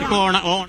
ഇപ്പോ ഓണ ഓണ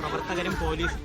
പ്രവർത്തകരും പോലീസ്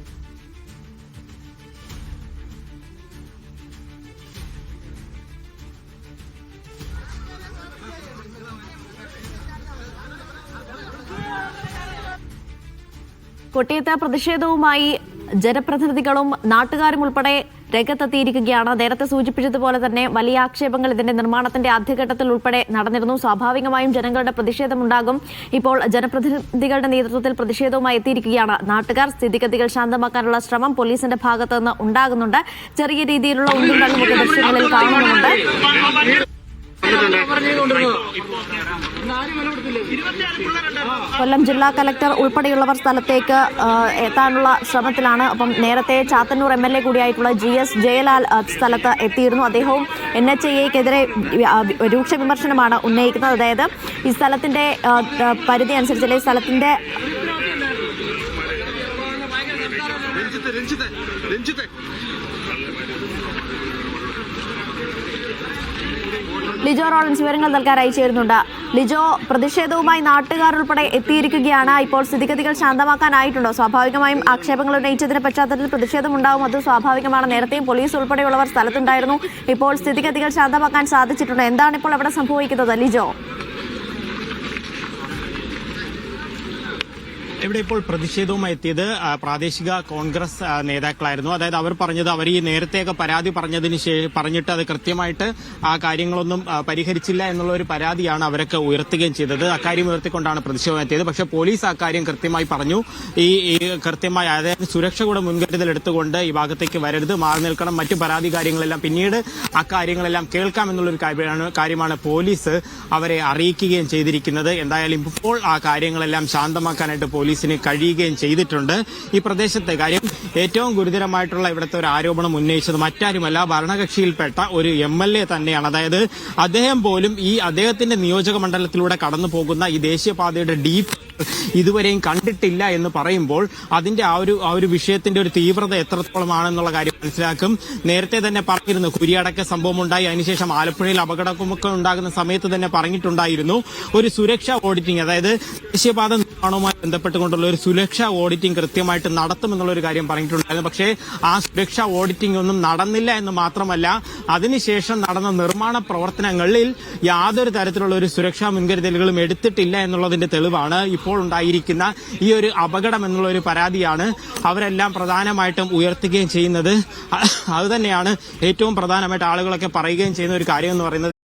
കൊട്ടിയത്ത് പ്രതിഷേധവുമായി ജനപ്രതിനിധികളും നാട്ടുകാരും ഉൾപ്പെടെ രംഗത്തെത്തിയിരിക്കുകയാണ്. നേരത്തെ സൂചിപ്പിച്ചതുപോലെ തന്നെ വലിയ ആക്ഷേപങ്ങൾ ഇതിന്റെ നിർമ്മാണത്തിന്റെ ആദ്യഘട്ടത്തിൽ ഉൾപ്പെടെ നടന്നിരുന്നു. സ്വാഭാവികമായും ജനങ്ങളുടെ പ്രതിഷേധമുണ്ടാകും. ഇപ്പോൾ ജനപ്രതിനിധികളുടെ നേതൃത്വത്തിൽ പ്രതിഷേധവുമായി എത്തിയിരിക്കുകയാണ്. നാട്ടുകാർ സ്ഥിതിഗതികൾ ശാന്തമാക്കാനുള്ള ശ്രമം പോലീസിന്റെ ഭാഗത്തുനിന്ന് ഉണ്ടാകുന്നുണ്ട്. ചെറിയ രീതിയിലുള്ള ഉണ്ടും തള്ളുമൊക്കെ ദൃശ്യങ്ങളിൽ കാണുന്നുമുണ്ട്. കൊല്ലം ജില്ലാ കലക്ടർ ഉൾപ്പെടെയുള്ളവർ സ്ഥലത്തേക്ക് എത്താനുള്ള ശ്രമത്തിലാണ്. അപ്പം നേരത്തെ ചാത്തന്നൂർ എം എൽ എ കൂടിയായിട്ടുള്ള ജി എസ് ജയലാൽ സ്ഥലത്ത് എത്തിയിരുന്നു. അദ്ദേഹവും എൻ എച്ച് എക്കെതിരെ രൂക്ഷ വിമർശനമാണ് ഉന്നയിക്കുന്നത്. അതായത് ഈ ആ, പരിധി അനുസരിച്ച് അല്ലെങ്കിൽ സ്ഥലത്തിന്റെ രഞ്ജിത്ത് രഞ്ജിത്ത് രഞ്ജിത്ത്. ലിജോ റോളൻസ് വിവരങ്ങൾ നൽകാൻ അയച്ചിരുന്നുണ്ട് ലിജോ പ്രതിഷേധവുമായി നാട്ടുകാർ ഉൾപ്പെടെ എത്തിയിരിക്കുകയാണ്. ഇപ്പോൾ സ്ഥിതിഗതികൾ ശാന്തമാക്കാനായിട്ടുണ്ടോ? സ്വാഭാവികമായും ആക്ഷേപങ്ങൾ ഉന്നയിച്ചതിന്റെ പശ്ചാത്തലത്തിൽ പ്രതിഷേധമുണ്ടാവും അത് സ്വാഭാവികമാണ്. നേരത്തെയും പോലീസ് ഉൾപ്പെടെയുള്ളവർ സ്ഥലത്തുണ്ടായിരുന്നു. ഇപ്പോൾ സ്ഥിതിഗതികൾ ശാന്തമാക്കാൻ സാധിച്ചിട്ടുണ്ട്. എന്താണ് ഇപ്പോൾ അവിടെ സംഭവിക്കുന്നത് ലിജോ? ഇവിടെ ഇപ്പോൾ പ്രതിഷേധവുമായി എത്തിയത് പ്രാദേശിക കോൺഗ്രസ് നേതാക്കളായിരുന്നു. അതായത് അവർ പറഞ്ഞത് അവർ ഈ നേരത്തെയൊക്കെ പരാതി പറഞ്ഞതിന് ശേഷം പറഞ്ഞിട്ട് അത് കൃത്യമായിട്ട് ആ കാര്യങ്ങളൊന്നും പരിഹരിച്ചില്ല എന്നുള്ള ഒരു പരാതിയാണ് അവരൊക്കെ ഉയർത്തുകയും ചെയ്തത്. അക്കാര്യം ഉയർത്തിക്കൊണ്ടാണ് പ്രതിഷേധം എത്തിയത്. പക്ഷേ പോലീസ് ആ കാര്യം കൃത്യമായി പറഞ്ഞു. ഈ കൃത്യമായി അതായത് സുരക്ഷ കൂടെ മുൻകരുതൽ എടുത്തുകൊണ്ട് ഈ ഭാഗത്തേക്ക് വരരുത് മാറി നിൽക്കണം. മറ്റു പരാതി കാര്യങ്ങളെല്ലാം പിന്നീട് ആ കാര്യങ്ങളെല്ലാം കേൾക്കാം എന്നുള്ളൊരു കാര്യമാണ് പോലീസ് അവരെ അറിയിക്കുകയും ചെയ്തിരിക്കുന്നത്. എന്തായാലും ഇപ്പോൾ ആ കാര്യങ്ങളെല്ലാം ശാന്തമാക്കാനായിട്ട് പോലീസിന് കഴിയുകയും ചെയ്തിട്ടുണ്ട്. ഈ പ്രദേശത്തെ കാര്യം ഏറ്റവും ഗുരുതരമായിട്ടുള്ള ഇവിടുത്തെ ഒരു ആരോപണം ഉന്നയിച്ചത് മറ്റാരുമല്ല ഭരണകക്ഷിയിൽപ്പെട്ട ഒരു എം എൽ എ തന്നെയാണ്. അതായത് അദ്ദേഹം പോലും ഈ അദ്ദേഹത്തിന്റെ നിയോജക മണ്ഡലത്തിലൂടെ കടന്നു പോകുന്ന ഈ ദേശീയപാതയുടെ ഡീപ്പ് ഇതുവരെയും കണ്ടിട്ടില്ല എന്ന് പറയുമ്പോൾ അതിന്റെ ആ ഒരു ആ ഒരു വിഷയത്തിന്റെ ഒരു തീവ്രത എത്രത്തോളമാണെന്നുള്ള കാര്യം മനസ്സിലാക്കും. നേരത്തെ തന്നെ പറഞ്ഞിരുന്നു കുരിയടക്ക സംഭവം ഉണ്ടായി അതിനുശേഷം ആലപ്പുഴയിൽ അപകടമൊക്കെ ഉണ്ടാകുന്ന സമയത്ത് തന്നെ പറഞ്ഞിട്ടുണ്ടായിരുന്നു. ഒരു സുരക്ഷാ ഓഡിറ്റിംഗ് അതായത് ദേശീയപാത നിർമ്മാണവുമായി ബന്ധപ്പെട്ടുകൊണ്ടുള്ള ഒരു സുരക്ഷാ ഓഡിറ്റിംഗ് കൃത്യമായിട്ട് നടത്തുമെന്നുള്ള ഒരു കാര്യം പറഞ്ഞിട്ടുണ്ടായിരുന്നു. പക്ഷേ ആ സുരക്ഷാ ഓഡിറ്റിംഗ് ഒന്നും നടന്നില്ല എന്ന് മാത്രമല്ല അതിനുശേഷം നടന്ന നിർമ്മാണ പ്രവർത്തനങ്ങളിൽ യാതൊരു തരത്തിലുള്ള ഒരു സുരക്ഷാ മുൻകരുതലുകളും എടുത്തിട്ടില്ല എന്നുള്ളതിന്റെ തെളിവാണ് ഇപ്പോൾ ഉണ്ടായിരിക്കുന്ന ഈ ഒരു അപകടം എന്നുള്ള ഒരു പരാതിയാണ് അവരെല്ലാം പ്രധാനമായിട്ടും ഉയർത്തുകയും ചെയ്യുന്നത്. അതുതന്നെയാണ് ഏറ്റവും പ്രധാനമായിട്ട് ആളുകളൊക്കെ പറയുകയും ചെയ്യുന്ന ഒരു കാര്യം എന്ന് പറയുന്നത്.